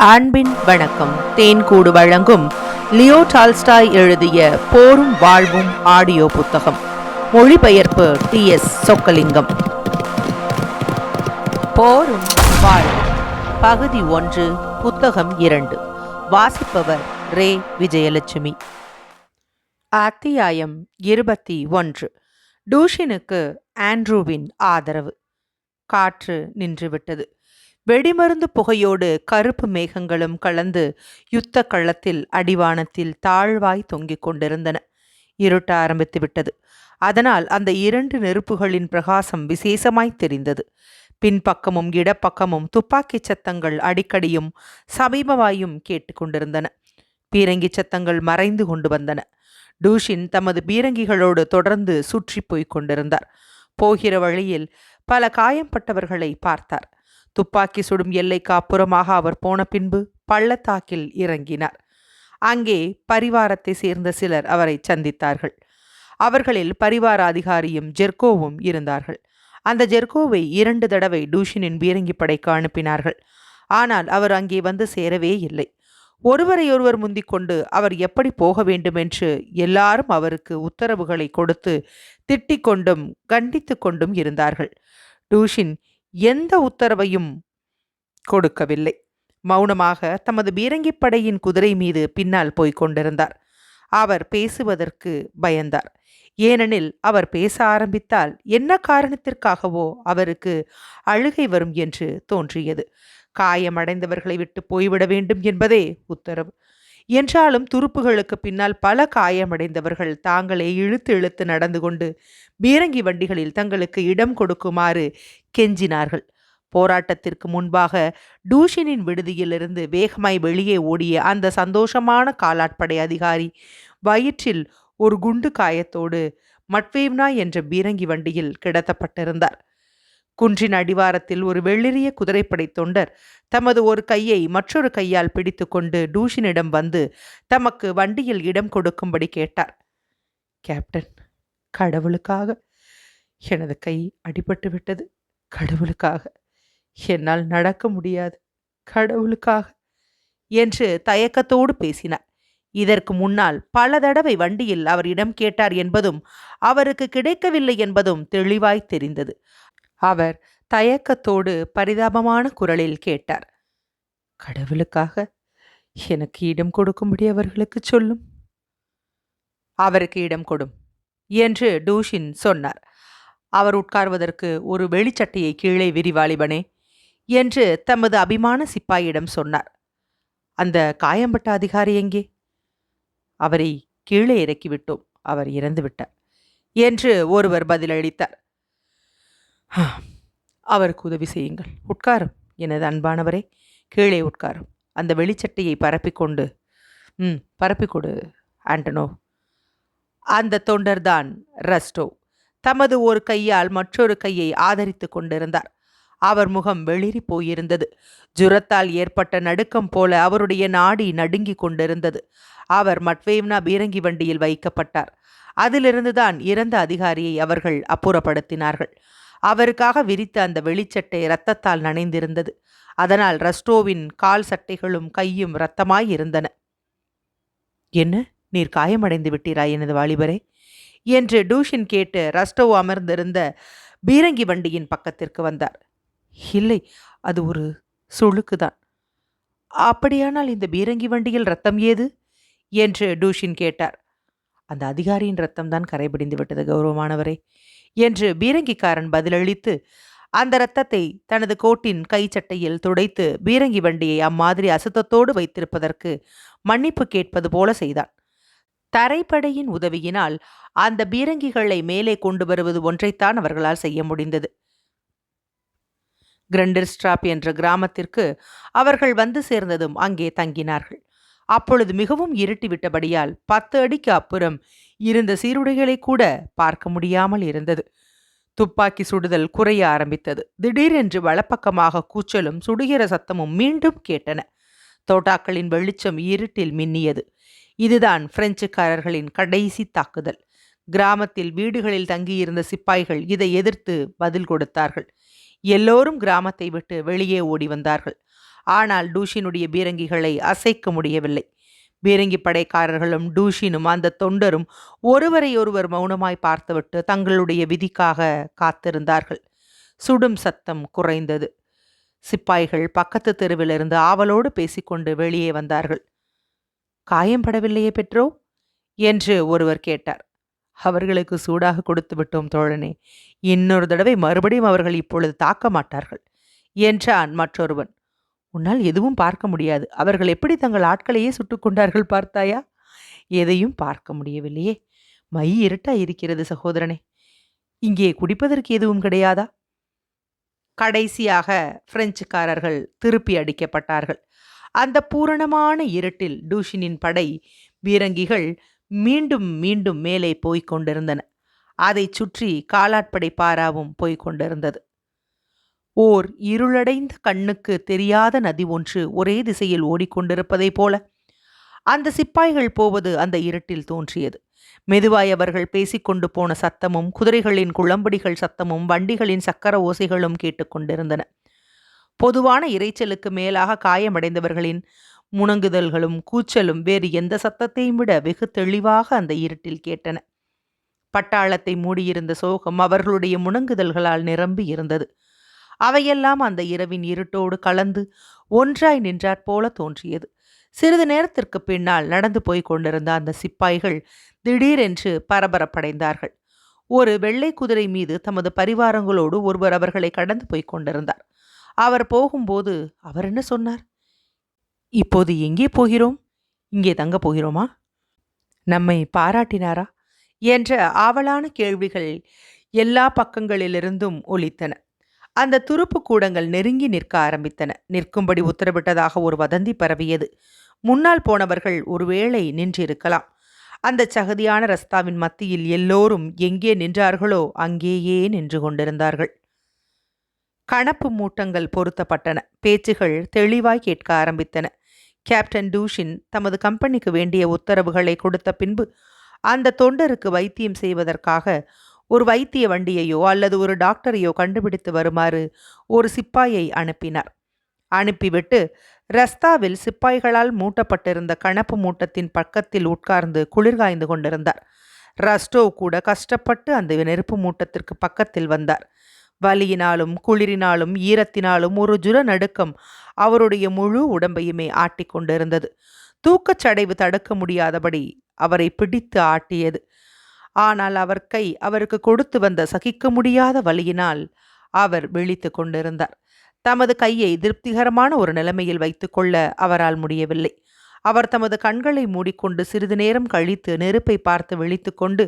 அன்பின் வணக்கம். தேன்கூடு வழங்கும் லியோ டால்ஸ்டாய் எழுதிய போரும் வாழ்வும் ஆடியோ புத்தகம். மொழிபெயர்ப்பு டி எஸ் சொக்கலிங்கம். போரும் வாழ்வும். பகுதி ஒன்று புத்தகம் இரண்டு. வாசிப்பவர் ரே. விஜயலட்சுமி. அத்தியாயம் இருபத்தி ஒன்று. டூஷினுக்கு ஆண்ட்ரூவின் ஆதரவு. காற்று நின்றுவிட்டது. வெடிமருந்து புகையோடு கருப்பு மேகங்களும் கலந்து யுத்த களத்தில் அடிவானத்தில் தாழ்வாய் தொங்கிக் கொண்டிருந்தன. இருட்ட ஆரம்பித்து விட்டது. அதனால் அந்த இரண்டு நெருப்புகளின் பிரகாசம் விசேஷமாய் தெரிந்தது. பின்பக்கமும் இடப்பக்கமும் துப்பாக்கிச் சத்தங்கள் அடிக்கடியும் சமீபமாயும் கேட்டுக்கொண்டிருந்தன பீரங்கி சத்தங்கள் மறைந்து கொண்டு வந்தன. டூஷின் தமது பீரங்கிகளோடு தொடர்ந்து சுற்றி போய்க் கொண்டிருந்தார். போகிற வழியில் பல காயம்பட்டவர்களை பார்த்தார். துப்பாக்கி சுடும் எல்லைக்கு அப்புறமாக அவர் போன பின்பு பள்ளத்தாக்கில் இறங்கினார். அங்கே பரிவாரத்தை சேர்ந்த சிலர் அவரை சந்தித்தார்கள். அவர்களில் பரிவார அதிகாரியும் ஜெர்கோவும் இருந்தார்கள். அந்த ஜெர்கோவை இரண்டு தடவை டூஷினின் பீரங்கி படைக்கு அனுப்பினார்கள். ஆனால் அவர் அங்கே வந்து சேரவே இல்லை. ஒருவரையொருவர் முந்திக் கொண்டு அவர் எப்படி போக வேண்டுமென்று எல்லாரும் அவருக்கு உத்தரவுகளை கொடுத்து திட்டிக் கொண்டும் கண்டித்து கொண்டும் இருந்தார்கள். டூஷின் எந்த உத்தரவையும் கொடுக்கவில்லை. மௌனமாக தமது பீரங்கிப் படையின் குதிரை மீது பின்னால் போய்க் கொண்டிருந்தார். அவர் பேசுவதற்கு பயந்தார். ஏனெனில் அவர் பேச ஆரம்பித்தால் என்ன காரணத்திற்காகவோ அவருக்கு அழுகை வரும் என்று தோன்றியது. காயமடைந்தவர்களை விட்டு போய்விட வேண்டும் என்பதே உத்தரவு. என்றாலும் துருப்புகளுக்கு பின்னால் பல காயமடைந்தவர்கள் தாங்களே இழுத்து இழுத்து நடந்து கொண்டு பீரங்கி வண்டிகளில் தங்களுக்கு இடம் கொடுக்குமாறு கெஞ்சினார்கள். போராட்டத்திற்கு முன்பாக டூஷினின் விடுதியிலிருந்து வேகமாய் வெளியே ஓடிய அந்த சந்தோஷமான காலாட்படை அதிகாரி வயிற்றில் ஒரு குண்டு காயத்தோடு மட்வேவ்னா என்ற பீரங்கி வண்டியில் கிடத்தப்பட்டிருந்தார். குன்றின் அடிவாரத்தில் ஒரு வெள்ளிரிய குதிரைப்படை தொண்டர் தமது ஒரு கையை மற்றொரு கையால் பிடித்துக்கொண்டு டூஷினிடம் வந்து தமக்கு வண்டியில் இடம் கொடுக்கும்படி கேட்டார். கேப்டன் கடவுளுக்காக எனது கை அடிபட்டு விட்டது. கடவுளுக்காக. என்னால் நடக்க முடியாது. கடவுளுக்காக. என்று தயக்கத்தோடு பேசினார். இதற்கு முன்னால் பல தடவை வண்டியில் அவர் இடம் கேட்டார் என்பதும் அவருக்கு கிடைக்கவில்லை என்பதும் தெளிவாய் தெரிந்தது. அவர் தயக்கத்தோடு பரிதாபமான குரலில் கேட்டார். கடவுளுக்காக எனக்கு இடம் கொடுக்கும்படி அவர்களுக்கு சொல்லும். அவருக்கு இடம் கொடும் என்று டூஷின் சொன்னார். அவர் உட்கார்வதற்கு ஒரு வெளிச்சட்டையை கீழே விரிவாளிபனே என்று தமது அபிமான சிப்பாயிடம் சொன்னார். அந்த காயம்பட்ட அதிகாரி எங்கே? அவரை கீழே இறக்கிவிட்டோம். அவர் இறந்துவிட்டார் என்று ஒருவர் பதிலளித்தார். அவருக்கு உதவி செய்யுங்கள். உட்காரும். எனது அன்பானவரே கீழே உட்காரும். அந்த வெளிச்சட்டையை பரப்பிக்கொண்டு ம் பரப்பிக்கொடு ஆண்டனோ. அந்த தொண்டர்தான் ரஸ்டோ. தமது ஒரு கையால் மற்றொரு கையை ஆதரித்து கொண்டிருந்தார். அவர் முகம் வெளிரி போயிருந்தது. ஜுரத்தால் ஏற்பட்ட நடுக்கம் போல அவருடைய நாடி நடுங்கிக் கொண்டிருந்தது. அவர் மட்வேவ்னா பீரங்கி வண்டியில் வைக்கப்பட்டார். அதிலிருந்துதான் இறந்த அதிகாரியை அவர்கள் அப்புறப்படுத்தினார்கள். அவருக்காக விரித்த அந்த வெளிச்சட்டை இரத்தத்தால் நனைந்திருந்தது. அதனால் ரஸ்டோவின் கால் சட்டைகளும் கையும் இரத்தமாய் இருந்தன. என்ன? நீர் காயமடைந்து விட்டீரா எனது வாலிபரே? என்று டூஷின் கேட்டு ரஸ்டோ அமர்ந்திருந்த பீரங்கி வண்டியின் பக்கத்திற்கு வந்தார். இல்லை அது ஒரு சுழுக்குதான் அப்படியானால் இந்த பீரங்கி வண்டியில் ரத்தம் ஏது? என்று டூஷின் கேட்டார். அந்த அதிகாரியின் ரத்தம்தான் கரைபிடிந்து விட்டது கௌரவமானவரே. என்று பீரங்கிக்காரன் பதிலளித்து அந்த இரத்தத்தை தனது கோட்டின் கைச்சட்டையில் துடைத்து பீரங்கி வண்டியை அம்மாதிரி அசுத்தத்தோடு வைத்திருப்பதற்கு மன்னிப்பு கேட்பது போல செய்தான். தரைப்படையின் உதவியினால் அந்த பீரங்கிகளை மேலே கொண்டு வருவது ஒன்றைத்தான் அவர்களால் செய்ய முடிந்தது. கிரண்டர்ஸ்ட்ராப் என்ற கிராமத்திற்கு அவர்கள் வந்து சேர்ந்ததும் அங்கே தங்கினார்கள். அப்பொழுது மிகவும் இருட்டிவிட்டபடியால் பத்து அடிக்கு அப்புறம் இருந்த சீருடைகளை கூட பார்க்க முடியாமல் இருந்தது. துப்பாக்கி சுடுதல் குறைய ஆரம்பித்தது. திடீரென்று வலப்பக்கமாக கூச்சலும் சுடுகிற சத்தமும் மீண்டும் கேட்டன. தோட்டாக்களின் வெளிச்சம் இருட்டில் மின்னியது. இதுதான் பிரெஞ்சுக்காரர்களின் கடைசி தாக்குதல். கிராமத்தில் வீடுகளில் தங்கியிருந்த சிப்பாய்கள் இதை எதிர்த்து பதில் கொடுத்தார்கள். எல்லோரும் கிராமத்தை விட்டு வெளியே ஓடி வந்தார்கள். ஆனால் டூஷினுடைய பீரங்கிகளை அசைக்க முடியவில்லை. பீரங்கி படைக்காரர்களும் டூஷினும் அந்த தொண்டரும் ஒருவரையொருவர் மௌனமாய் பார்த்துவிட்டு தங்களுடைய விதிக்காக காத்திருந்தார்கள். சுடும் சத்தம் குறைந்தது. சிப்பாய்கள் பக்கத்து தெருவிலிருந்து ஆவலோடு பேசிக்கொண்டு வெளியே வந்தார்கள். காயம்படவில்லையே பெற்றோ? என்று ஒருவர் கேட்டார். அவர்களுக்கு சூடாக கொடுத்து விட்டோம் தோழனே. இன்னொரு தடவை மறுபடியும் அவர்கள் இப்பொழுது தாக்க மாட்டார்கள் என்றான் மற்றொருவன். உன்னால் எதுவும் பார்க்க முடியாது. அவர்கள் எப்படி தங்கள் ஆட்களையே சுட்டுக் கொண்டார்கள் பார்த்தாயா? எதையும் பார்க்க முடியவில்லையே. மை இருட்டா இருக்கிறது சகோதரனே. இங்கே குடிப்பதற்கு எதுவும் கிடையாதா? கடைசியாக பிரெஞ்சுக்காரர்கள் திருப்பி அடிக்கப்பட்டார்கள். அந்த பூரணமான இருட்டில் டூஷினின் படை பீரங்கிகள் மீண்டும் மீண்டும் மேலே போய்க் கொண்டிருந்தன. அதைச் சுற்றி காலாட்படை பாராவும் போய்க் கொண்டிருந்தது. ஓர் இருளடைந்த கண்ணுக்கு தெரியாத நதி ஒன்று ஒரே திசையில் ஓடிக்கொண்டிருப்பதைப் போல. அந்த சிப்பாய்கள் போவது அந்த இருட்டில் தோன்றியது. மெதுவாய் அவர்கள் பேசிக்கொண்டு போன சத்தமும் குதிரைகளின் குளம்படிகள் சத்தமும் வண்டிகளின் சக்கர ஓசைகளும் கேட்டுக்கொண்டிருந்தன பொதுவான இரைச்சலுக்கு மேலாக காயமடைந்தவர்களின் முணங்குதல்களும் கூச்சலும் வேறு எந்த சத்தத்தையும் விட வெகு தெளிவாக அந்த இருட்டில் கேட்டன. பட்டாளத்தை மூடியிருந்த சோகம் அவர்களுடைய முணங்குதல்களால் நிரம்பி இருந்தது அவையெல்லாம் அந்த இரவின் இருட்டோடு கலந்து ஒன்றாய் நின்றாற் போல தோன்றியது. சிறிது நேரத்திற்கு பின்னால் நடந்து போய் கொண்டிருந்த அந்த சிப்பாய்கள் திடீரென்று பரபரப்படைந்தார்கள். ஒரு வெள்ளை குதிரை மீது தமது பரிவாரங்களோடு ஒருவர் அவர்களை கடந்து போய் கொண்டிருந்தார். அவர் போகும்போது அவர் என்ன சொன்னார்? இப்போது எங்கே போகிறோம்? இங்கே தங்க போகிறோமா? நம்மை பாராட்டினாரா? என்ற ஆவலான கேள்விகள் எல்லா பக்கங்களிலிருந்தும் ஒலித்தன. அந்த துருப்பு கூடங்கள் நெருங்கி நிற்க ஆரம்பித்தன. நிற்கும்படி உத்தரவிட்டதாக ஒரு வதந்தி பரவியது. முன்னால் போனவர்கள் ஒருவேளை நின்றிருக்கலாம். அந்த சகதியான ரஸ்தாவின் மத்தியில் எல்லோரும் எங்கே நின்றார்களோ அங்கேயே நின்று கொண்டிருந்தார்கள். கணப்பு மூட்டங்கள் பொருத்தப்பட்டன. பேச்சுகள் தெளிவாய் கேட்க ஆரம்பித்தன. கேப்டன் டூஷின் தமது கம்பெனிக்கு வேண்டிய உத்தரவுகளை கொடுத்த பின்பு அந்த தொண்டருக்கு வைத்தியம் செய்வதற்காக ஒரு வைத்திய வண்டியையோ அல்லது ஒரு டாக்டரையோ கண்டுபிடித்து வருமாறு ஒரு சிப்பாயை அனுப்பினார். அனுப்பிவிட்டு ரஸ்தாவில் சிப்பாய்களால் மூட்டப்பட்டிருந்த கணப்பு மூட்டத்தின் பக்கத்தில் உட்கார்ந்து குளிர்காய்ந்து கொண்டிருந்தார். ரஸ்டோ கூட கஷ்டப்பட்டு அந்த நெருப்பு மூட்டத்திற்கு பக்கத்தில் வந்தார். வலியினாலும் குளிரினாலும் ஈரத்தினாலும் ஒரு ஜுர நடுக்கம் அவருடைய முழு உடம்பையுமே ஆட்டிக்கொண்டிருந்தது. தூக்கச்சடைவு தடுக்க முடியாதபடி அவரை பிடித்து ஆட்டியது. ஆனால் அவர் கை அவருக்கு கொடுத்து வந்த சகிக்க முடியாத வழியினால் அவர் விழித்து கொண்டிருந்தார். தமது கையை திருப்திகரமான ஒரு நிலைமையில் வைத்துக்கொள்ள அவரால் முடியவில்லை. அவர் தமது கண்களை மூடிக்கொண்டு சிறிது நேரம் கழித்து நெருப்பை பார்த்து விழித்து கொண்டு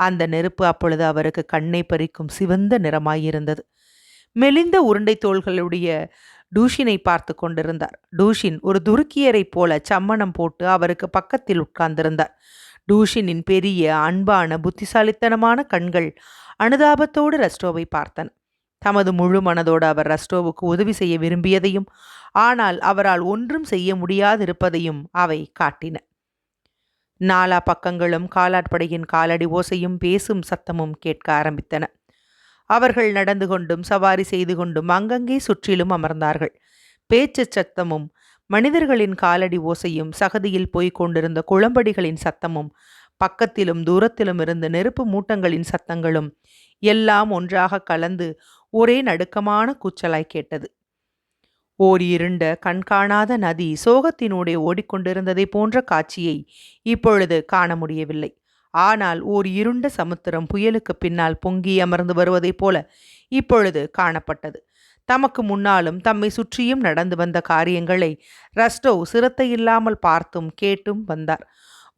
அந்த நெருப்பு அப்பொழுது அவருக்கு கண்ணை பறிக்கும் சிவந்த நிறமாயிருந்தது. மெலிந்த உருண்டை தோள்களுடைய டூஷினை பார்த்து கொண்டிருந்தார். டூஷின் ஒரு துருக்கியரைப் போல சம்மணம் போட்டு அவருக்கு பக்கத்தில் உட்கார்ந்திருந்தார். டூஷினின் பெரிய அன்பான புத்திசாலித்தனமான கண்கள் அனுதாபத்தோடு ரஸ்டோவை பார்த்தன. தமது முழு மனதோடு அவர் ரஸ்டோவுக்கு உதவி செய்ய விரும்பியதையும் ஆனால் அவரால் ஒன்றும் செய்ய முடியாதிருப்பதையும் அவை காட்டின. நாலா பக்கங்களும் காலாட்படையின் காலடி ஓசையும் பேசும் சத்தமும் கேட்க ஆரம்பித்தன. அவர்கள் நடந்து கொண்டும் சவாரி செய்து கொண்டும் அங்கங்கே சுற்றிலும் அமர்ந்தார்கள். பேச்சு சத்தமும் மனிதர்களின் காலடி ஓசையும் சகதியில் போய்க் கொண்டிருந்த குளம்படிகளின் சத்தமும் பக்கத்திலும் தூரத்திலும் இருந்த நெருப்பு மூட்டங்களின் சத்தங்களும் எல்லாம் ஒன்றாக கலந்து ஒரே நடுக்கமான கூச்சலாய் கேட்டது. ஓர் இருண்ட கண்காணாத நதி சோகத்தினூடே ஓடிக்கொண்டிருந்ததை போன்ற காட்சியை இப்பொழுது காண முடியவில்லை. ஆனால் ஓர் இருண்ட சமுத்திரம் புயலுக்கு பின்னால் பொங்கி அமர்ந்து வருவதைப் போல இப்பொழுது காணப்பட்டது. தமக்கு முன்னாலும் தம்மை சுற்றியும் நடந்து வந்த காரியங்களை ரஸ்டோ சிரத்தை இல்லாமல் பார்த்தும் கேட்டும் வந்தார்.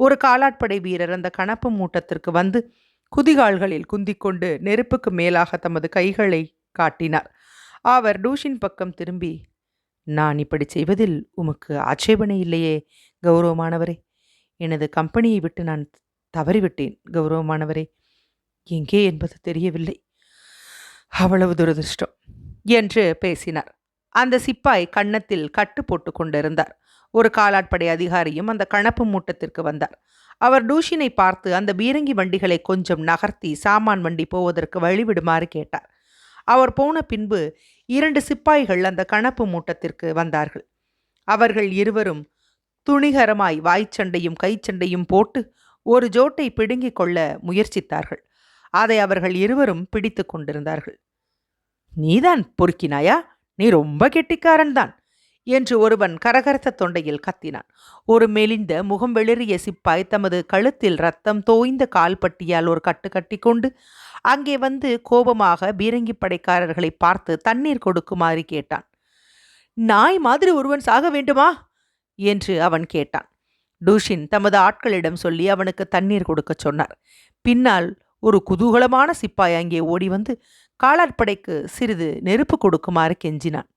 ஒரு காலாட்படை வீரர் அந்த கணப்பு மூட்டத்திற்கு வந்து குதிகால்களில் குந்திக்கொண்டு நெருப்புக்கு மேலாக தமது கைகளை காட்டினார். அவர் டூஷின் பக்கம் திரும்பி நான் இப்படி செய்வதில் உமக்கு ஆட்சேபனை இல்லையே கௌரவமானவரே. எனது கம்பெனியை விட்டு நான் தவறிவிட்டேன் கௌரவமானவரே. எங்கே என்பது தெரியவில்லை. அவ்வளவு துரதிருஷ்டம். என்று பேசினார். அந்த சிப்பாய் கன்னத்தில் கட்டு போட்டு கொண்டிருந்தார். ஒரு காலாட்படை அதிகாரியும் அந்த கணப்பு மூட்டத்திற்கு வந்தார். அவர் டூஷினை பார்த்து அந்த பீரங்கி வண்டிகளை கொஞ்சம் நகர்த்தி சாமான் வண்டி போவதற்கு வழிவிடுமாறு கேட்டார். அவர் போன பின்பு இரண்டு சிப்பாய்கள் அந்த கணப்பு மூட்டத்திற்கு வந்தார்கள். அவர்கள் இருவரும் துணிகரமாய் வாய்ச்சண்டையும் கைச்சண்டையும் போட்டு ஒரு ஜோட்டை பிடுங்கிக் கொள்ள முயற்சித்தார்கள். அதை அவர்கள் இருவரும் பிடித்து கொண்டிருந்தார்கள். நீதான் பொறுக்கினாயா? நீ ரொம்ப கெட்டிக்காரன் தான் என்று ஒருவன் கரகரத்த தொண்டையில் கத்தினான். ஒரு மெலிந்த முகம் வெளிறிய சிப்பாய் தமது கழுத்தில் ரத்தம் தோய்ந்த கால்பட்டியால் ஒரு கட்டு கட்டி கொண்டு அங்கே வந்து கோபமாக பீரங்கி படைக்காரர்களை பார்த்து தண்ணீர் கொடுக்குமாறு கேட்டான். நாய் மாதிரி ஒருவன் சாக வேண்டுமா? என்று அவன் கேட்டான். டூஷின் தமது ஆட்களிடம் சொல்லி அவனுக்கு தண்ணீர் கொடுக்கச் சொன்னார். பின்னால் ஒரு குதூகலமான சிப்பாய் அங்கே ஓடி வந்து காலாட்படைக்கு சிறிது நெருப்பு கொடுக்குமாறு கெஞ்சினான்.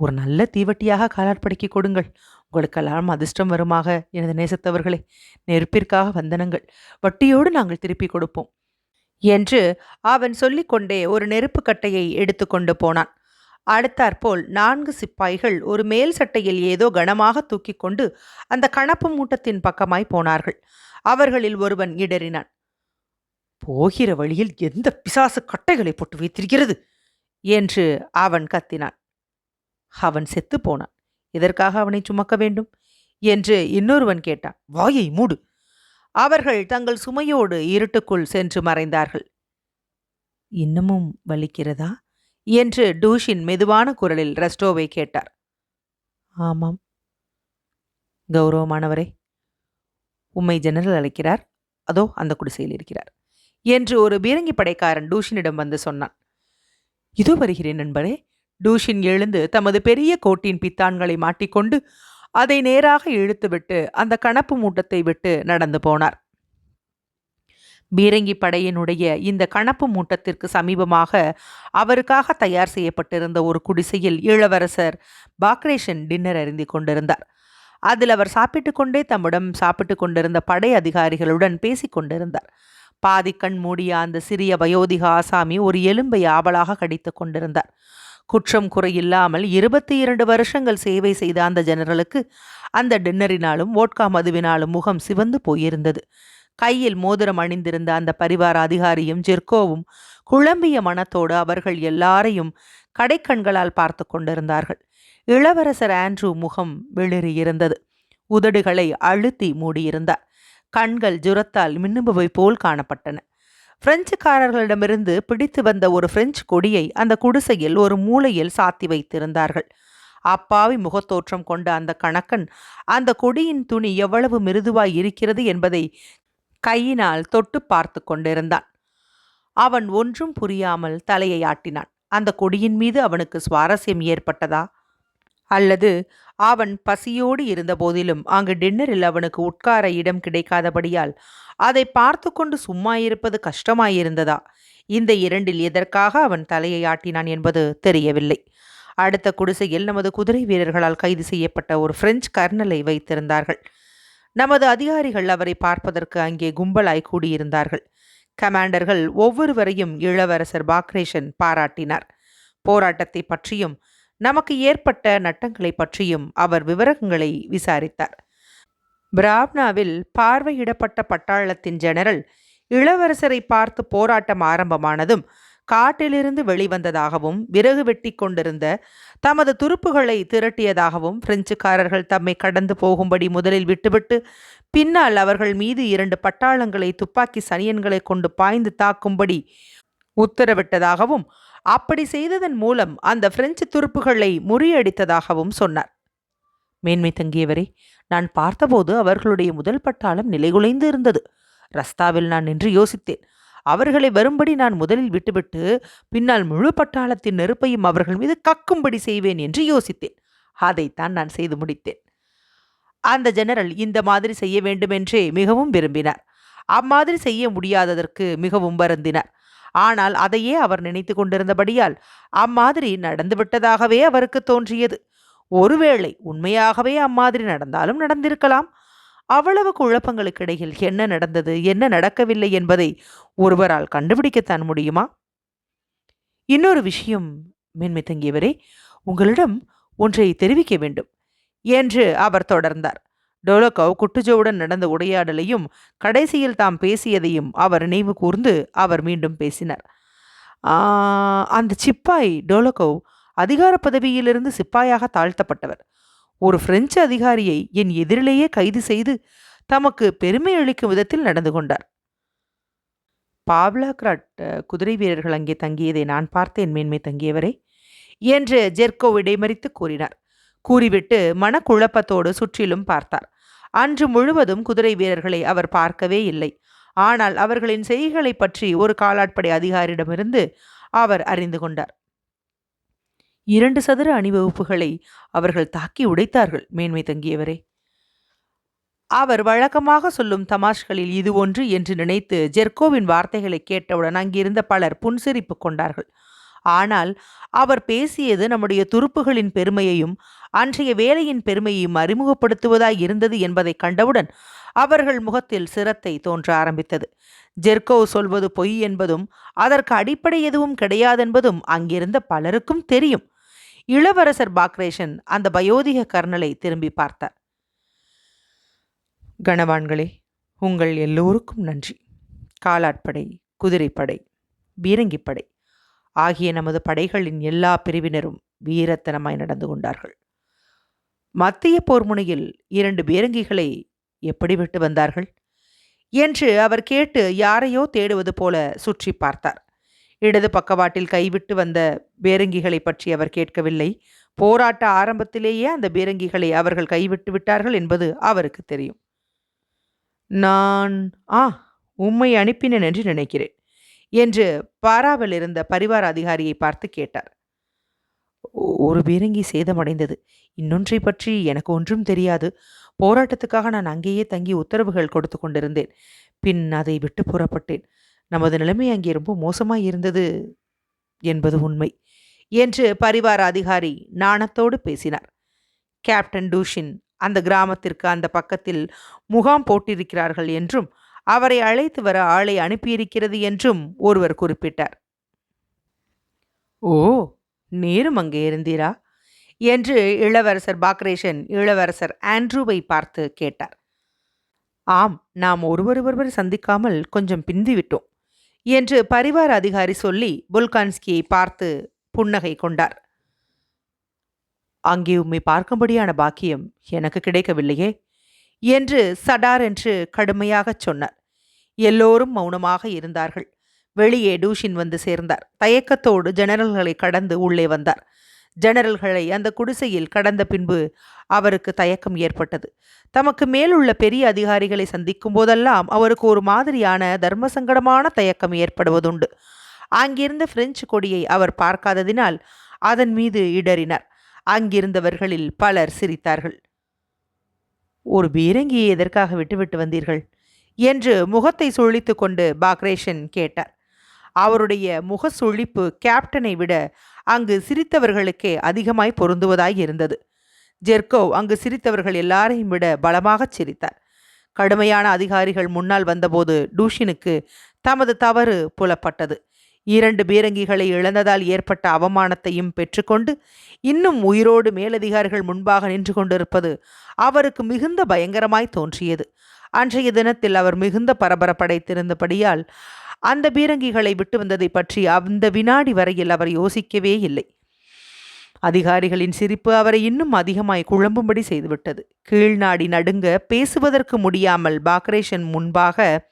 ஒரு நல்ல தீவட்டியாக காலாட்படைக்கு கொடுங்கள். உங்களுக்கெல்லாம் அதிர்ஷ்டம் வருமாக எனது நேசத்தவர்களே. நெருப்பிற்காக வந்தனங்கள். வட்டியோடு நாங்கள் திருப்பி கொடுப்போம். என்று அவன் சொல்லிக்கொண்டே ஒரு நெருப்பு கட்டையை எடுத்துக்கொண்டு போனான். அடுத்தாற்போல் நான்கு சிப்பாய்கள் ஒரு மேல் சட்டையில் ஏதோ கனமாக தூக்கி கொண்டு அந்த கணப்பு மூட்டத்தின் பக்கமாய் போனார்கள். அவர்களில் ஒருவன் இடறினான். போகிற வழியில் எந்த பிசாசு கட்டைகளை போட்டு வைத்திருக்கிறது? என்று அவன் கத்தினான். அவன் செத்து போனான். இதற்காக அவனை சுமக்க வேண்டும்? என்று இன்னொருவன் கேட்டான். வாயை மூடு. அவர்கள் தங்கள் சுமையோடு இருட்டுக்குள் சென்று மறைந்தார்கள். இன்னமும் வலிக்கிறதா? என்று டூஷின் மெதுவான குரலில் ரெஸ்டோவை கேட்டார். ஆமாம். கௌரவமானவரே உம்மை ஜெனரல் அழைக்கிறார். அதோ அந்த குடிசையில் இருக்கிறார். என்று ஒரு பீரங்கி படைக்காரன் டூஷினிடம் வந்து சொன்னான். இதோ வருகிறேன் நண்பரே. டூஷின் எழுந்து தமது பெரிய கோட்டின் பித்தான்களை மாட்டிக்கொண்டு அதை நேராக இழுத்துவிட்டு அந்த கணப்பு மூட்டத்தை விட்டு நடந்து போனார். பீரங்கி படையினுடைய இந்த கணப்பு மூட்டத்திற்கு சமீபமாக அவருக்காக தயார் செய்யப்பட்டிருந்த ஒரு குடிசையில் இளவரசர் பாக்ரேஷன் டின்னர் அறிந்து கொண்டிருந்தார். அதில் அவர் சாப்பிட்டு கொண்டே தம்மிடம் சாப்பிட்டு கொண்டிருந்த படை அதிகாரிகளுடன் பேசிக்கொண்டிருந்தார் கொண்டிருந்தார். பாதி கண் மூடிய அந்த சிறிய வயோதிக ஆசாமி ஒரு எலும்பை ஆவலாக கடித்து கொண்டிருந்தார். குற்றம் குறையில்லாமல் இருபத்தி இரண்டு வருஷங்கள் சேவை செய்த அந்த ஜெனரலுக்கு அந்த டின்னரினாலும் ஓட்கா மதுவினாலும் முகம் சிவந்து போயிருந்தது. கையில் மோதிரம் அணிந்திருந்த அந்த பரிவார அதிகாரியும் ஜெர்கோவும் குழம்பிய மனத்தோடு அவர்கள் எல்லாரையும் கடைக்கண்களால் பார்த்து கொண்டிருந்தார்கள். இளவரசர் ஆண்ட்ரூ முகம் வெளிறியிருந்தது. உதடுகளை அழுத்தி மூடியிருந்தார். கண்கள் ஜுரத்தால் மின்னுபவை போல் காணப்பட்டன. பிரெஞ்சுக்காரர்களிடமிருந்து பிடித்து வந்த ஒரு பிரெஞ்சு கொடியை அந்த குடிசையில் ஒரு மூலையில் சாத்தி வைத்திருந்தார்கள். அப்பாவி முகத்தோற்றம் கொண்ட அந்த கணக்கன் அந்த கொடியின் துணி எவ்வளவு மிருதுவாய் இருக்கிறது என்பதை கையினால் தொட்டு பார்த்து கொண்டிருந்தான். அவன் ஒன்றும் புரியாமல் தலையை ஆட்டினான். அந்த கொடியின் மீது அவனுக்கு சுவாரஸ்யம் ஏற்பட்டதா? அல்லது அவன் பசியோடு இருந்த போதிலும் அங்கு டின்னரில் அவனுக்கு உட்கார இடம் கிடைக்காதபடியால் அதை பார்த்து கொண்டு சும்மா இருப்பது கஷ்டமாயிருந்ததா? இந்த இரண்டில் எதற்காக அவன் தலையை ஆட்டினான் என்பது தெரியவில்லை. அடுத்த குடிசையில் நமது குதிரை வீரர்களால் கைது செய்யப்பட்ட ஒரு பிரெஞ்சு கர்னலை வைத்திருந்தார்கள். நமது அதிகாரிகள் அவரை பார்ப்பதற்கு அங்கே கும்பலாய் கூடியிருந்தார்கள். கமாண்டர்கள் ஒவ்வொருவரையும் இளவரசர் பாக்ரேஷன் பாராட்டினார். போராட்டத்தை பற்றியும் நமக்கு ஏற்பட்ட நட்டங்களை பற்றியும் அவர் விவரங்களை விசாரித்தார். பிராப்னாவில் பார்வையிடப்பட்ட பட்டாளத்தின் ஜெனரல் இளவரசரை பார்த்து போராட்டம் ஆரம்பமானதும் காட்டிலிருந்து வெளிவந்ததாகவும் விறகு வெட்டி கொண்டிருந்த தமது துருப்புகளை திரட்டியதாகவும் பிரெஞ்சுக்காரர்கள் தம்மை கடந்து போகும்படி முதலில் விட்டுவிட்டு பின்னால் அவர்கள் மீது இரண்டு பட்டாளங்களை துப்பாக்கி சனியன்களை கொண்டு பாய்ந்து தாக்கும்படி உத்தரவிட்டதாகவும் அப்படி செய்ததன் மூலம் அந்த பிரெஞ்சு துருப்புகளை முறியடித்ததாகவும் சொன்னார். மேன்மை தங்கியவரே நான் பார்த்தபோது அவர்களுடைய முதல் பட்டாளம் நிலைகுலைந்து இருந்தது. ரஸ்தாவில் நான் நின்று யோசித்தேன். அவர்களை வரும்படி நான் முதலில் விட்டுவிட்டு பின்னால் முழு பட்டாளத்தின் நெருப்பையும் அவர்கள் மீது கக்கும்படி செய்வேன் என்று யோசித்தேன். அதைத்தான் நான் செய்து முடித்தேன். அந்த ஜெனரல் இந்த மாதிரி செய்ய வேண்டுமென்றே மிகவும் விரும்பினார். அம்மாதிரி செய்ய முடியாததற்கு மிகவும் வருந்தினார். ஆனால் அதையே அவர் நினைத்து கொண்டிருந்தபடியால் அம்மாதிரி நடந்துவிட்டதாகவே அவருக்கு தோன்றியது. ஒருவேளை உண்மையாகவே அம்மாதிரி நடந்தாலும் நடந்திருக்கலாம். அவ்வளவு குழப்பங்களுக்கு இடையில் என்ன நடந்தது என்ன நடக்கவில்லை என்பதை ஒருவரால் கண்டுபிடிக்கத்தான் முடியுமா? இன்னொரு விஷயம் மேன்மை தங்கியவரே உங்களிடம் ஒன்றை தெரிவிக்க வேண்டும் என்று அவர் தொடர்ந்தார். டோலோகவ் குட்டுஜோவுடன் நடந்த உரையாடலையும் கடைசியில் தாம் பேசியதையும் அவர் நினைவு கூர்ந்து அவர் மீண்டும் பேசினார். அந்த சிப்பாய் டோலகோவ் அதிகார பதவியிலிருந்து சிப்பாயாக தாழ்த்தப்பட்டவர். ஒரு பிரெஞ்சு அதிகாரியை என் எதிரிலேயே கைது செய்து தமக்கு பெருமை அளிக்கும் விதத்தில் நடந்து கொண்டார். பாவ்லாக்ராட் கிராட் குதிரை வீரர்கள் அங்கே தங்கியதை நான் பார்த்தேன் மேன்மை தங்கியவரே என்று ஜெர்கோ இடைமறித்து கூறினார். கூறிவிட்டு மனக்குழப்பத்தோடு சுற்றிலும் பார்த்தார். அன்று முழுவதும் குதிரை வீரர்களை அவர் பார்க்கவே இல்லை. ஆனால் அவர்களின் செய்கைகளைப் பற்றி ஒரு காலாட்படை அதிகாரியிடமிருந்து அவர் அறிந்து கொண்டார். இரண்டு சதுர அணிவகுப்புகளை அவர்கள் தாக்கி உடைத்தார்கள் மேன்மை தங்கியவரே. அவர் வழக்கமாக சொல்லும் தமாஷ்களில் இது ஒன்று என்று நினைத்து ஜெர்கோவின் வார்த்தைகளை கேட்டவுடன் அங்கிருந்த பலர் புன்சிரிப்பு கொண்டார்கள். ஆனால் அவர் பேசியது நம்முடைய துருப்புகளின் பெருமையையும் அன்றைய வேலையின் பெருமையையும் அறிமுகப்படுத்துவதாய் இருந்தது என்பதை கண்டவுடன் அவர்கள் முகத்தில் சிரத்தை தோன்ற ஆரம்பித்தது. ஜெர்கோ சொல்வது பொய் என்பதும் அதற்கு அடிப்படை எதுவும் கிடையாதென்பதும் அங்கிருந்த பலருக்கும் தெரியும். இளவரசர் பாக்ரேஷன் அந்த பயோதிக கர்னலை திரும்பி பார்த்தார். கணவான்களே உங்கள் எல்லோருக்கும் நன்றி. காலாட்படை குதிரைப்படை பீரங்கிப்படை. ஆகிய நமது படைகளின் எல்லா பிரிவினரும் வீரத்தனமாய் நடந்து கொண்டார்கள். மத்திய போர் முனையில் இரண்டு பீரங்கிகளை எப்படி விட்டு வந்தார்கள்? என்று அவர் கேட்டு யாரையோ தேடுவது போல சுற்றி பார்த்தார். இடது பக்கவாட்டில் கைவிட்டு வந்த பேரங்கிகளை பற்றி அவர் கேட்கவில்லை. போராட்ட ஆரம்பத்திலேயே அந்த பீரங்கிகளை அவர்கள் கைவிட்டு விட்டார்கள் என்பது அவருக்கு தெரியும். நான் ஆ உம்மை அனுப்பினேன் என்று நினைக்கிறேன். என்று பாராவில் இருந்த பரிவார அதிகாரியை பார்த்து கேட்டார். ஒரு பீரங்கி சேதமடைந்தது. இன்னொன்றை பற்றி எனக்கு ஒன்றும் தெரியாது. போராட்டத்துக்காக நான் அங்கேயே தங்கி உத்தரவுகள் கொடுத்து கொண்டிருந்தேன். பின் அதை விட்டு புறப்பட்டேன். நமது நிலைமை அங்கே ரொம்ப மோசமாய் இருந்தது என்பது உண்மை என்று பரிவார அதிகாரி நாணத்தோடு பேசினார். கேப்டன் டூஷின் அந்த கிராமத்திற்கு அந்த பக்கத்தில் முகாம் போட்டிருக்கிறார்கள் என்றும் அவரை அழைத்து வர ஆளை அனுப்பியிருக்கிறது என்றும் ஒருவர் குறிப்பிட்டார். ஓ நேரும் அங்கே இருந்தீரா? என்று இளவரசர் பாக்ரேஷன் இளவரசர் ஆண்ட்ரூவை பார்த்து கேட்டார். ஆம் நாம் ஒருவருவொருவர் சந்திக்காமல் கொஞ்சம் பிந்திவிட்டோம் என்று பரிவார அதிகாரி சொல்லி புல்கான்ஸ்கியை பார்த்து புன்னகை கொண்டார். அங்கே உம்மை பார்க்கும்படியான பாக்கியம் எனக்கு கிடைக்கவில்லையே. என்று சடார் என்று கடுமையாகச் சொன்னார். எல்லோரும் மௌனமாக இருந்தார்கள். வெளியே டூஷின் வந்து சேர்ந்தார். தயக்கத்தோடு ஜெனரல்களை கடந்து உள்ளே வந்தார். ஜெனரல்களை அந்த குடிசையில் கடந்த பின்பு அவருக்கு தயக்கம் ஏற்பட்டது. தமக்கு மேலுள்ள பெரிய அதிகாரிகளை சந்திக்கும் போதெல்லாம் அவருக்கு ஒரு மாதிரியான தர்ம சங்கடமான தயக்கம் ஏற்படுவதுண்டு. அங்கிருந்த பிரெஞ்சு கொடியை அவர் பார்க்காததினால் அதன் மீது இடறினார். அங்கிருந்தவர்களில் பலர் சிரித்தார்கள். ஒரு பீரங்கியை எதற்காக விட்டுவிட்டு வந்தீர்கள்? என்று முகத்தை சுழித்து கொண்டு பாக்ரேஷன் கேட்டார். அவருடைய முக சுழிப்பு கேப்டனை விட அங்கு சிரித்தவர்களுக்கே அதிகமாய் பொருந்துவதாய் இருந்தது. ஜெர்கோவ் அங்கு சிரித்தவர்கள் எல்லாரையும் விட பலமாகச் சிரித்தார். கடுமையான அதிகாரிகள் முன்னால் வந்தபோது டூஷினுக்கு தமது தவறு புலப்பட்டது. இரண்டு பீரங்கிகளை இழந்ததால் ஏற்பட்ட அவமானத்தையும் பெற்றுக்கொண்டு இன்னும் உயிரோடு மேலதிகாரிகள் முன்பாக நின்று கொண்டிருப்பது அவருக்கு மிகுந்த பயங்கரமாய் தோன்றியது. அன்றைய தினத்தில் அவர் மிகுந்த பரபரப்படைத்திருந்தபடியால் அந்த பீரங்கிகளை விட்டு வந்ததை பற்றி அந்த வினாடி வரையில் அவர் யோசிக்கவே இல்லை. அதிகாரிகளின் சிரிப்பு அவரை இன்னும் அதிகமாய் குழம்பும்படி செய்துவிட்டது. கீழ்நாடி நடுங்க பேசுவதற்கு முடியாமல் பாக்ரேஷன் முன்பாக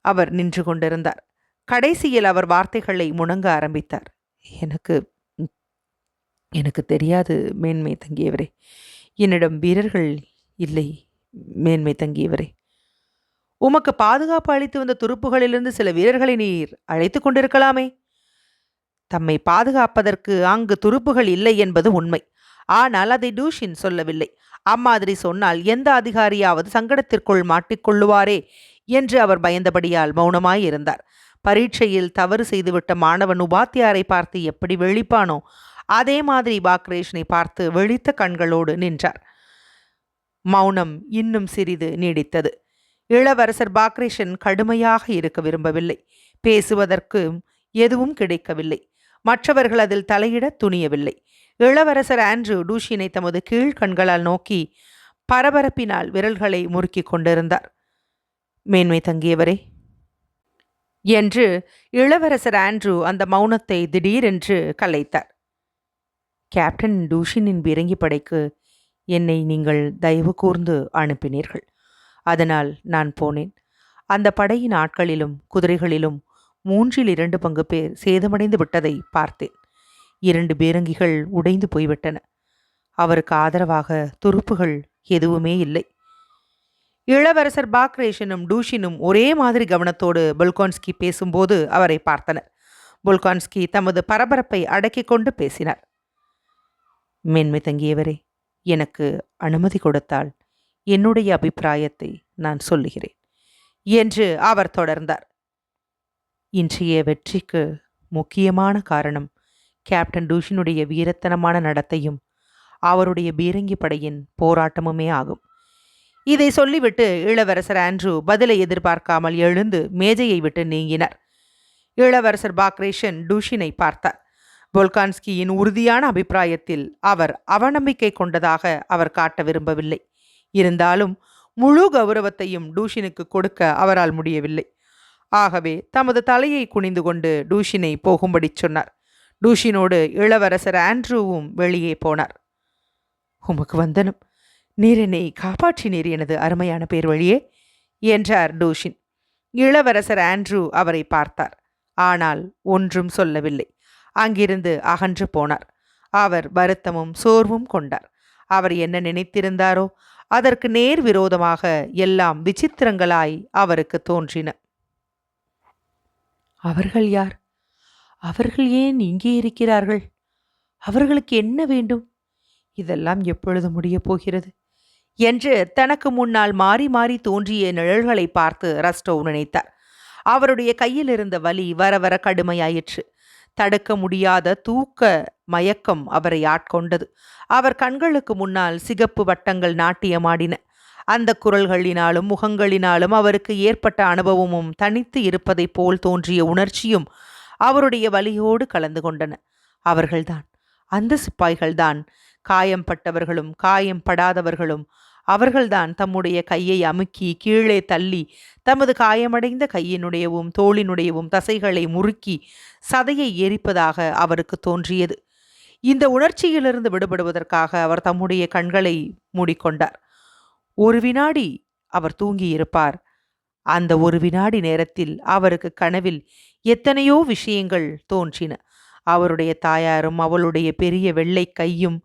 அவர் நின்று கொண்டிருந்தார். கடைசியில் அவர் வார்த்தைகளை முணங்க ஆரம்பித்தார். எனக்கு எனக்கு தெரியாது மேன்மை தங்கியவரே. என்னிடம் வீரர்கள் இல்லை மேன்மை தங்கியவரே. உமக்கு பாதுகாப்பு அளித்து வந்த துருப்புகளிலிருந்து சில வீரர்களை நீர் அழைத்து கொண்டிருக்கலாமே. தம்மை பாதுகாப்பதற்கு அங்கு துருப்புகள் இல்லை என்பது உண்மை. ஆனால் அதை டூஷின் சொல்லவில்லை. அம்மாதிரி சொன்னால் எந்த அதிகாரியாவது சங்கடத்திற்குள் மாட்டிக்கொள்ளுவாரே என்று அவர் பயந்தபடியால் மௌனமாய் இருந்தார் பரீட்சையில் தவறு செய்துவிட்ட மாணவன் உபாத்தியாரை பார்த்து எப்படி வெளிப்பானோ அதே மாதிரி பாக்ரேஷனை பார்த்து வெளித்த கண்களோடு நின்றார். மௌனம் இன்னும் சிறிது நீடித்தது. இளவரசர் பாக்ரேஷன் கடுமையாக இருக்க விரும்பவில்லை. பேசுவதற்கு எதுவும் கிடைக்கவில்லை. மற்றவர்கள் அதில் தலையிட துணியவில்லை. இளவரசர் ஆண்ட்ரூ டூஷினை தமது கீழ் கண்களால் நோக்கி பரபரப்பினால் விரல்களை முறுக்கி கொண்டிருந்தார். மேன்மை தங்கியவரே! என்று இளவரசர் ஆண்ட்ரூ அந்த மௌனத்தை திடீரென்று கலைத்தார். கேப்டன் டூஷினின் பீரங்கி படைக்கு என்னை நீங்கள் தயவு கூர்ந்து அனுப்பினீர்கள். அதனால் நான் போனேன். அந்த படையின் ஆட்களிலும் குதிரைகளிலும் மூன்றில் இரண்டு பங்கு பேர் சேதமடைந்து விட்டதை பார்த்தேன். இரண்டு பீரங்கிகள் உடைந்து போய்விட்டன. அவருக்கு ஆதரவாக துருப்புகள் எதுவுமே இல்லை. இளவரசர் பாக்ரேஷனும் டூஷினும் ஒரே மாதிரி கவனத்தோடு புல்கான்ஸ்கி பேசும்போது அவரை பார்த்தனர். புல்கான்ஸ்கி தமது பரபரப்பை அடக்கிக் கொண்டு பேசினார். மேன்மை தங்கியவரே எனக்கு அனுமதி கொடுத்தால் என்னுடைய அபிப்பிராயத்தை நான் சொல்லுகிறேன் என்று அவர் தொடர்ந்தார். இன்றைய வெற்றிக்கு முக்கியமான காரணம் கேப்டன் டூஷினுடைய வீரத்தனமான நடத்தையும் அவருடைய பீரங்கி படையின் போராட்டமுமே ஆகும். இதை சொல்லிவிட்டு இளவரசர் ஆண்ட்ரூ பதிலை எதிர்பார்க்காமல் எழுந்து மேஜையை விட்டு நீங்கினார். இளவரசர் பாக்ரேஷன் டூஷினை பார்த்தார். போல்கான்ஸ்கியின் உறுதியான அபிப்பிராயத்தில் அவர் அவநம்பிக்கை கொண்டதாக அவர் காட்ட விரும்பவில்லை. இருந்தாலும் முழு கௌரவத்தையும் டூஷினுக்கு கொடுக்க அவரால் முடியவில்லை. ஆகவே தமது தலையை குனிந்து கொண்டு டூஷினை போகும்படி சொன்னார். டூஷினோடு இளவரசர் ஆண்ட்ரூவும் வெளியே போனார். உமக்கு வந்தனும். நீர் என்னை காப்பாற்றினீர் எனது அருமையான பேர் வழியே என்றார் டூஷின். இளவரசர் ஆண்ட்ரூ அவரை பார்த்தார். ஆனால் ஒன்றும் சொல்லவில்லை. அங்கிருந்து அகன்று போனார். அவர் வருத்தமும் சோர்வும் கொண்டார். அவர் என்ன நினைத்திருந்தாரோ அதற்கு நேர் விரோதமாக எல்லாம் விசித்திரங்களாய் அவருக்கு தோன்றின. அவர்கள் யார்? அவர்கள் ஏன் இங்கே இருக்கிறார்கள்? அவர்களுக்கு என்ன வேண்டும்? இதெல்லாம் எப்பொழுது முடியப் போகிறது? என்று தனக்கு முன்னால் மாறி மாறி தோன்றிய நிழல்களை பார்த்து ரஸ்டோவ் நினைத்தார். அவருடைய கையில் இருந்த வலி வர வர கடுமையாயிற்று. தடுக்க முடியாத தூக்க மயக்கம் அவரை ஆட்கொண்டது. அவர் கண்களுக்கு முன்னால் சிகப்பு வட்டங்கள் நாட்டியமாடின. அந்த குரல்களினாலும் முகங்களினாலும் அவருக்கு ஏற்பட்ட அனுபவமும் தனித்து இருப்பதைப் போல் தோன்றிய உணர்ச்சியும் அவருடைய வலியோடு கலந்து கொண்டன. அவர்கள்தான் அந்த சிப்பாய்கள்தான். காயம்பட்டவர்களும் காயம் படாதவர்களும் அவர்கள்தான் தம்முடைய கையை அமுக்கி கீழே தள்ளி தமது காயமடைந்த கையினுடையவும் தோளினுடையவும் தசைகளை முறுக்கி சதையை எரிப்பதாக அவருக்கு தோன்றியது. இந்த உணர்ச்சியிலிருந்து விடுபடுவதற்காக அவர் தம்முடைய கண்களை மூடிக்கொண்டார். ஒரு வினாடி அவர் தூங்கியிருப்பார். அந்த ஒரு வினாடி நேரத்தில் அவருக்கு கனவில் எத்தனையோ விஷயங்கள் தோன்றின. அவருடைய தாயாரும் அவளுடைய பெரிய வெள்ளை கையும்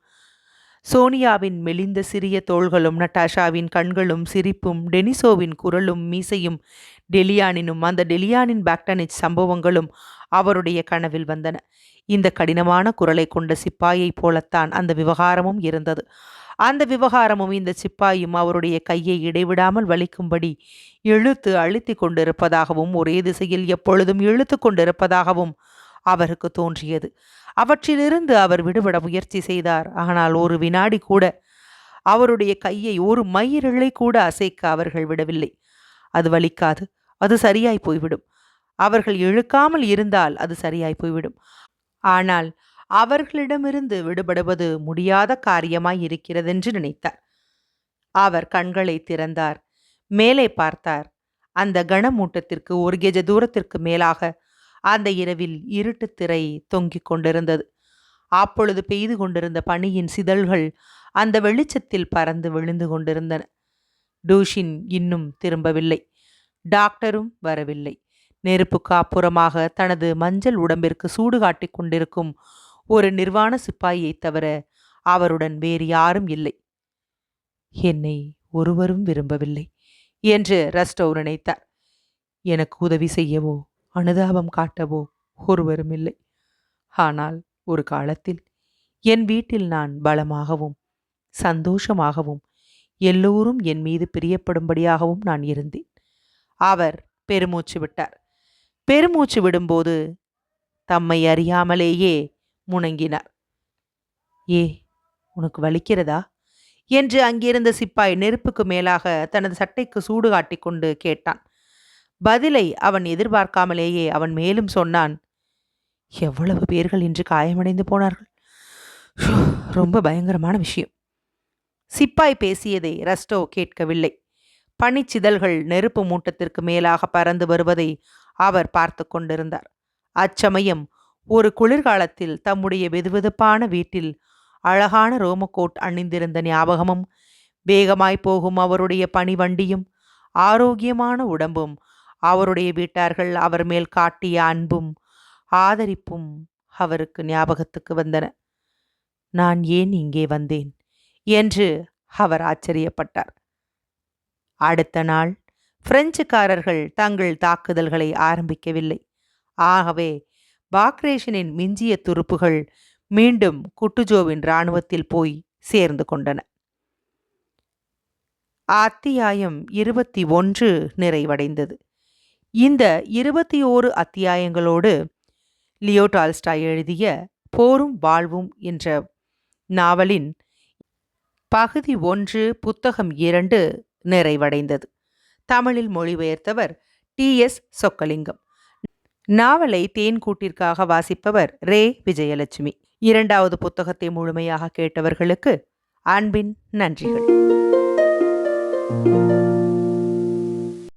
சோனியாவின் மெலிந்த சிறிய தோள்களும் நட்டாஷாவின் கண்களும் சிரிப்பும் டெனிசோவின் குரலும் மீசையும் டெலியானினும் அந்த டெலியானின் பாக்டனிச் சம்பவங்களும் அவருடைய கனவில் வந்தன. இந்த கடினமான குரலை கொண்ட சிப்பாயைப் போலத்தான் அந்த விவகாரமும் இருந்தது. அந்த விவகாரமும் இந்த சிப்பாயும் அவருடைய கையை இடைவிடாமல் வலிக்கும்படி இழுத்து அழுத்தி கொண்டிருப்பதாகவும் ஒரே திசையில் எப்பொழுதும் இழுத்து கொண்டிருப்பதாகவும் அவருக்கு தோன்றியது. அவற்றிலிருந்து அவர் விடுபட முயற்சி செய்தார். ஆனால் ஒரு வினாடி கூட அவருடைய கையை ஒரு மயிரிழை கூட அசைக்க அவர்கள் விடவில்லை. அது வலிக்காது அது சரியாய் போய்விடும். அவர்கள் இழுக்காமல் இருந்தால் அது சரியாய் போய்விடும். ஆனால் அவர்களிடமிருந்து விடுபடுவது முடியாத காரியமாய் இருக்கிறதென்று நினைத்தார். அவர் கண்களை திறந்தார் மேலே பார்த்தார். அந்த கனமூட்டத்திற்கு ஒரு கெஜ தூரத்திற்கு மேலாக அந்த இரவில் இருட்டு திரை தொங்கிக் கொண்டிருந்தது. அப்பொழுது பெய்து கொண்டிருந்த பனியின் சிதழ்கள் அந்த வெளிச்சத்தில் பறந்து விழுந்து கொண்டிருந்தன. டூஷின் இன்னும் திரும்பவில்லை. டாக்டரும் வரவில்லை. நெருப்புக்கு அப்புறமாக தனது மஞ்சள் உடம்பிற்கு சூடு காட்டிக் கொண்டிருக்கும் ஒரு நிர்வாண சிப்பாயைத் தவிர அவருடன் வேறு யாரும் இல்லை. என்னை ஒருவரும் விரும்பவில்லை என்று ரஸ்டோ நினைத்தார். எனக்கு உதவி செய்யவோ? அனுதாபம் காட்டவோ ஒருவரும் இல்லை. ஆனால் ஒரு காலத்தில் என் வீட்டில் நான் பலமாகவும் சந்தோஷமாகவும் எல்லோரும் என் மீது பிரியப்படும்படியாகவும் நான் இருந்தேன். அவர் பெருமூச்சு விட்டார். பெருமூச்சு விடும்போது தம்மை அறியாமலேயே முணங்கினார். ஏ உனக்கு வலிக்கிறதா? என்று அங்கிருந்த சிப்பாய் நெருப்புக்கு மேலாக தனது சட்டைக்கு சூடு காட்டிக்கொண்டு கேட்டான். பதிலை அவன் எதிர்பார்க்காமலேயே அவன் மேலும் சொன்னான் எவ்வளவு பேர்கள் இன்று காயமடைந்து போனார்கள்? ரொம்ப பயங்கரமான விஷயம். சிப்பாய் பேசியதை ரஸ்டோ கேட்கவில்லை. பனிச்சிதழ்கள் நெருப்பு மூட்டத்திற்கு மேலாக பறந்து வருவதை அவர் பார்த்து கொண்டிருந்தார். அச்சமயம் ஒரு குளிர்காலத்தில் தம்முடைய வெதுவெதுப்பான வீட்டில் அழகான ரோமக்கோட் அணிந்திருந்த ஞாபகமும் வேகமாய் போகும் அவருடைய பனிவண்டியும் ஆரோக்கியமான உடம்பும் அவருடைய வீட்டார்கள் அவர் மேல் காட்டிய அன்பும் ஆதரிப்பும் அவருக்கு ஞாபகத்துக்கு வந்தன. நான் ஏன் இங்கே வந்தேன்? என்று அவர் ஆச்சரியப்பட்டார். அடுத்த நாள் பிரெஞ்சுக்காரர்கள் தங்கள் தாக்குதல்களை ஆரம்பிக்கவில்லை. ஆகவே பாக்ரேஷனின் மிஞ்சிய துருப்புகள் மீண்டும் குட்டுஜோவின் இராணுவத்தில் போய் சேர்ந்து கொண்டன. அத்தியாயம் இருபத்தி ஒன்று நிறைவடைந்தது. இந்த இருபத்தி ஓரு அத்தியாயங்களோடு லியோ டால்ஸ்டாய் எழுதிய போரும் வாழ்வும் என்ற நாவலின் பகுதி ஒன்று புத்தகம் இரண்டு நிறைவடைந்தது. தமிழில் மொழிபெயர்த்தவர் டி. எஸ். சொக்கலிங்கம். நாவலை தேன்கூட்டிற்காக வாசிப்பவர் ரே. விஜயலட்சுமி. இரண்டாவது புத்தகத்தை முழுமையாக கேட்டவர்களுக்கு அன்பின் நன்றிகள்.